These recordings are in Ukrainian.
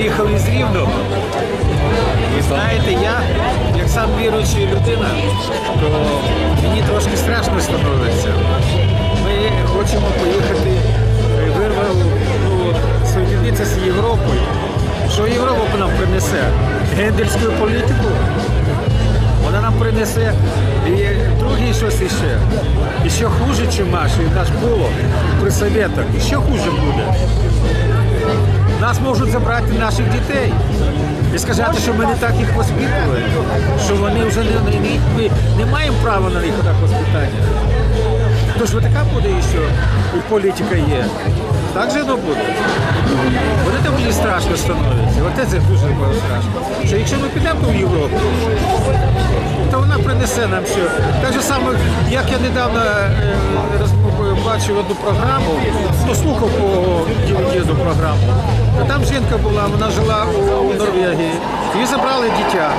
приїхали з Рівного. І знаєте, я, як сам віруючий людина, то мені трошки страшно становиться. Ми хочемо поїхати, е, вирвали ну, соєдинитися з Європою. Що Європа нам принесе? Гендельську політику. Вона нам принесе і друге щось іще. І ще хуже, ніж наш, і наш було при совєтах. І ще хуже буде. Нас можуть забрати наших дітей і сказати, що ми не так їх воспитували, що вони вже не, не, не, маємо права на їх так воспитання. Тож вот така буде що політика є. Так же воно буде. От це мені страшно становиться. От це дуже страшно. Що якщо ми підемо в Європу, то вона принесе нам все. Так же саме, як я недавно е, бачив одну програму, ну, слухав по DVD програму. То там жінка була, вона жила у Норвегії. Її забрали дитя.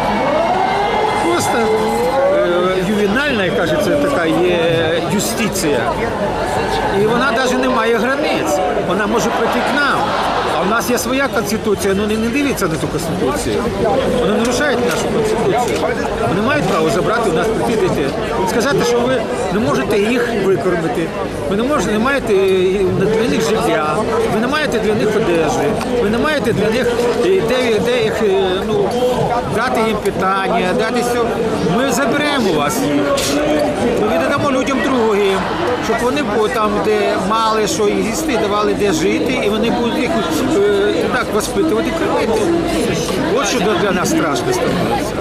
Просто ювенальна, кажеться, така є юстиція. І вона навіть не має границь. Вона може прийти к нам. А в нас є своя конституція, ну не, не дивіться на ту конституцію. Вони нарушають нашу конституцію. Вони мають право забрати у нас прийти дітей. Сказати, що ви не можете їх викормити, ви не можете, не маєте для них життя, маєте для них одежі, ви не маєте для них де, де їх е, ну, дати їм питання, дати все. Ми заберемо вас. Ми віддамо людям другим, щоб вони там, де мали що їсти, давали де жити, і вони будуть їх е, так воспитувати кормити. От що для нас страшно становиться.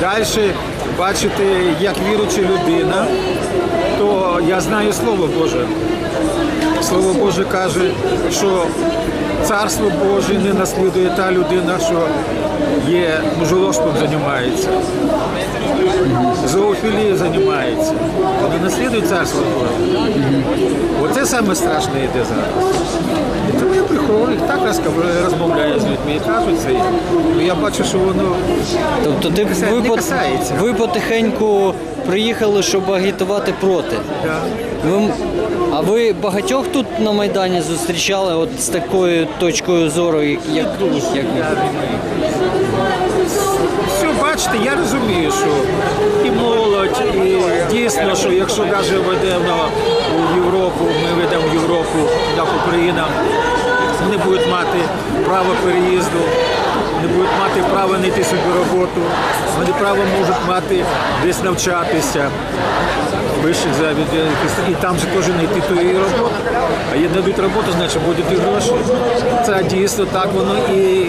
Далі бачите, як віруюча людина, то я знаю Слово Боже. Слово Боже каже, що царство Боже не наслідує та людина, що є мужеложством займається, зоофілією займається. Не наслідує царство Боже. Оце саме страшне йде зараз. І тому я приходжу, так розмовляю з людьми і кажуть це. Ну, Я бачу, що воно Тобто ти, Касає- ви, не касається. ви потихеньку приїхали, щоб агітувати проти. да, Ви, а ви багатьох тут на Майдані зустрічали от з такою точкою зору, як, як, як ви? Все, бачите, я розумію, що і молодь, і дійсно, що якщо навіть ведемо у Європу, ми ведемо в Європу, як Україна, вони будуть мати право переїзду, не будуть мати право знайти собі роботу, вони право можуть мати десь навчатися. Вищих завідів, і там же теж знайти і роботу. А є дадуть роботу, значить будуть і гроші. Це дійсно так воно і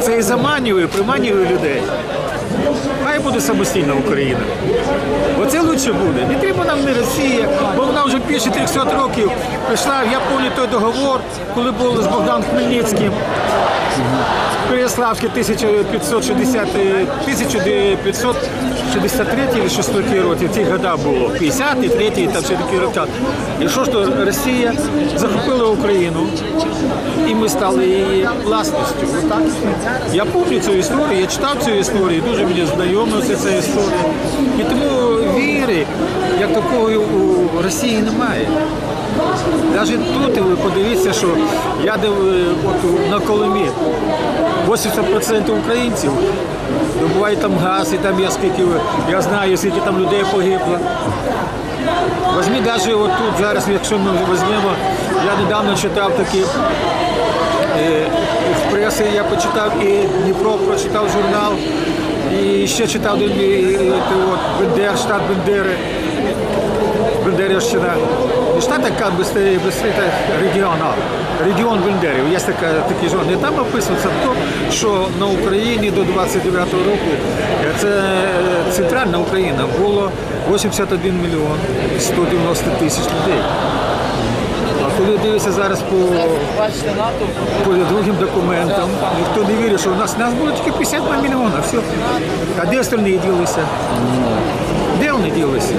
це і заманює, приманює людей. Буде самостійна Україна. Оце лучше буде. Не треба нам не Росія, бо вона вже більше 300 років прийшла. Я пам'ятаю той договор, коли був з Богданом Хмельницьким. Переславський 1560, 1563 чи 6 роки, ці года було, 50 3 там все такі роки. І що ж то Росія захопила Україну, і ми стали її власністю. Я пам'ятаю цю історію, я читав цю історію, дуже мені знайома ця, ця історія. І тому віри, як такої у Росії немає. Навіть тут ви подивіться, що я див от на Колимі 80% українців добувають там газ, і там є скільки, я знаю, скільки там людей погибло. Возьмі навіть тут зараз, якщо ми візьмемо, я недавно читав такі е, в пресі, я почитав і Дніпро прочитав журнал, і ще читав один е, Бендер, штат Бендери. Бендерівщина. Не штат, яка безстрій, регіон, а регіон Бендерів. Є така, такий журнал. І там описується то, що на Україні до 29-го року е, це е, центральна Україна було 81 мільйон 190 тисяч людей. Коли дивишся зараз по, по другим документам, ніхто не вірить, що у нас, нас було тільки 52 мільйона, все. А де остальні ділися? Де вони ділися?